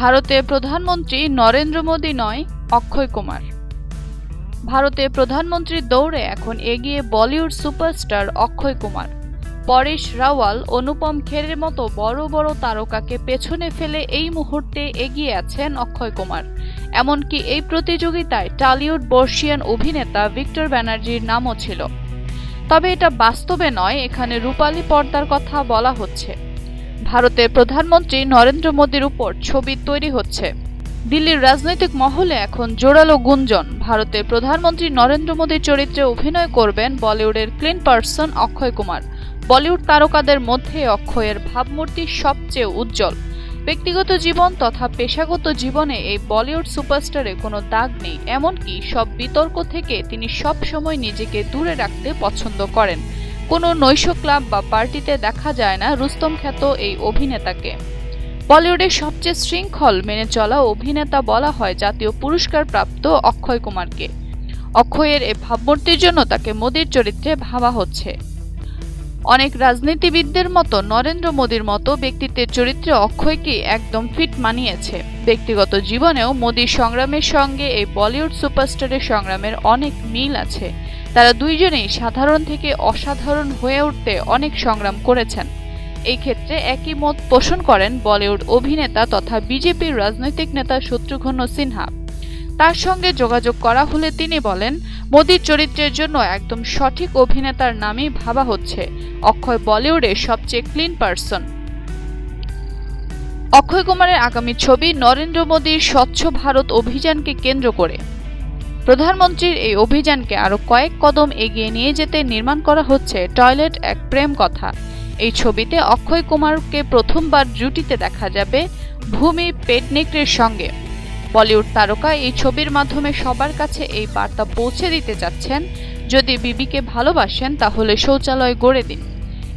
ভারতের প্রধানমন্ত্রী নরেন্দ্র মোদী নয়, অক্ষয় কুমার। ভারতে প্রধানমন্ত্রীর দৌড়ে এখন এগিয়ে বলিউড সুপারস্টার অক্ষয় কুমার। পরেশ রাওয়াল অনুপম খেরের মতো বড় বড় তারকাকে পেছনে ফেলে এই মুহূর্তে এগিয়ে আছেন অক্ষয় কুমার। এমনকি এই প্রতিযোগিতায় টালিউড বর্ষিয়ান অভিনেতা ভিক্টর ব্যানার্জির নামও ছিল। তবে এটা বাস্তবে নয়, এখানে রূপালী পর্দার কথা বলা হচ্ছে। ভারতের প্রধানমন্ত্রী নরেন্দ্র মোদীর উপর ছবি তৈরি হচ্ছে। দিল্লির রাজনৈতিক মহলে এখন জোরালো গুঞ্জন। ভারতের প্রধানমন্ত্রী নরেন্দ্র মোদীর চরিত্রে অভিনয় করবেন বলিউডের clean person Akshay Kumar. Bollywood তারকাদের মধ্যে অক্ষয়ের ভাবমূর্তি সবচেয়ে উজ্জ্বল। ব্যক্তিগত জীবন তথা পেশাগত জীবনে এই বলিউড সুপারস্টারে কোনো দাগ নেই, এমনকি সব বিতর্ক থেকে তিনি সব সময় নিজেকে দূরে রাখতে পছন্দ করেন। কোনো নৈশ ক্লাব বা পার্টিতে দেখা যায় না রুস্তম খ্যাত এই অভিনেতাকে। বলিউডের সবচেয়ে শৃঙ্খল মেনে চলা অভিনেতা বলা হয় জাতীয় পুরস্কার প্রাপ্ত অক্ষয় কুমারকে। অক্ষয়ের এ ভাবমূর্তির জন্য তাকে মোদীর চরিত্রে ভাবা হচ্ছে। অনেক রাজনীতিবিদদের মতো নরেন্দ্র মোদীর মতো ব্যক্তিত্বের চরিত্রে অক্ষয়কে একদম ফিট মানিয়েছে। ব্যক্তিগত জীবনেও মোদীর সংগ্রামের সঙ্গে এই বলিউড সুপারস্টারের সংগ্রামের অনেক মিল আছে। তারা দুইজনেই সাধারণ থেকে অসাধারণ হয়ে উঠতে অনেক সংগ্রাম করেছেন। এই ক্ষেত্রে একই মত পোষণ করেন বলিউড অভিনেতা তথা বিজেপির রাজনৈতিক নেতা শত্রুঘ্ন সিনহা। তার সঙ্গে যোগাযোগ করা হলে তিনি বলেন, মোদীর চরিত্রের জন্য একদম সঠিক অভিনেতার নামই ভাবা হচ্ছে। অক্ষয় বলিউডের সবচেয়ে ক্লিন পার্সন। অক্ষয় কুমারের আগামী ছবি নরেন্দ্র মোদীর স্বচ্ছ ভারত অভিযানকে কেন্দ্র করে। প্রধানমন্ত্রীর এই অভিযানকে আরও কয়েক কদম এগিয়ে নিয়ে যেতে নির্মাণ করা হচ্ছে টয়লেট এক প্রেম কথা। এই ছবিতে অক্ষয় কুমারকে প্রথমবার জুটিতে দেখা যাবে ভূমি পেডনেকের সঙ্গে। বলিউড তারকা এই ছবির মাধ্যমে সবার কাছে এই বার্তা পৌঁছে দিতে যাচ্ছেন যদি বিবিকে ভালোবাসেন, তাহলে শৌচালয় গড়ে দিন।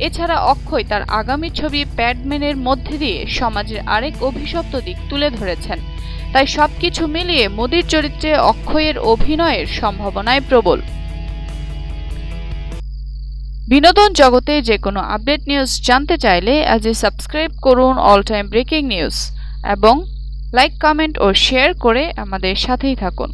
এছাড়া অক্ষয় তার আগামী ছবি প্যাডম্যানের মধ্যে দিয়ে সমাজের আরেক অভিশপ্ত দিক তুলে ধরেছেন। তাই সবকিছু মিলিয়ে মোদীর চরিত্রে অক্ষয়ের অভিনয়ের সম্ভাবনায় প্রবল। বিনোদন জগতে যে কোনো আপডেট নিউজ জানতে চাইলে আজই সাবস্ক্রাইব করুন অল টাইম ব্রেকিং নিউজ এবং লাইক কমেন্ট ও শেয়ার করে আমাদের সাথেই থাকুন।